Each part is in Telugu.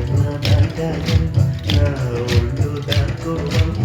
నా ఒళ్ళు దాక్కువమ్మ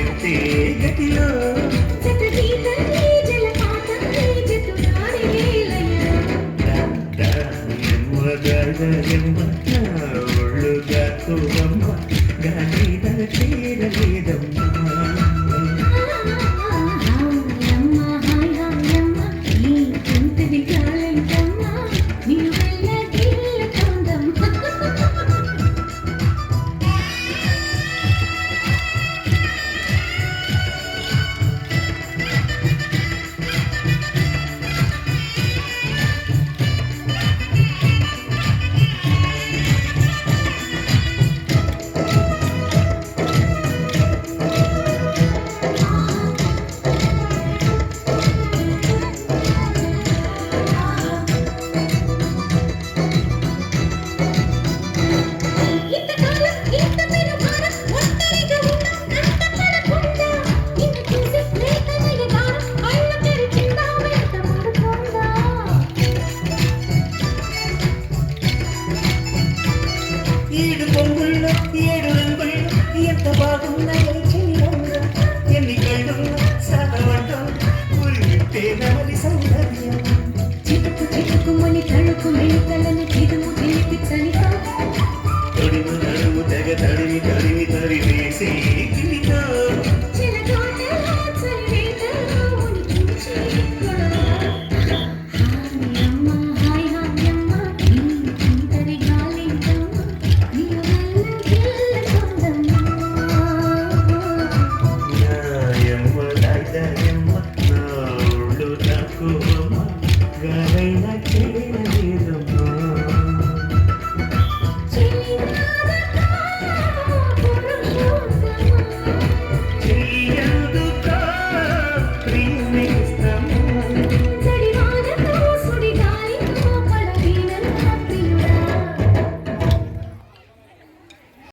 తెరిచి శివమెత్తే గతిలో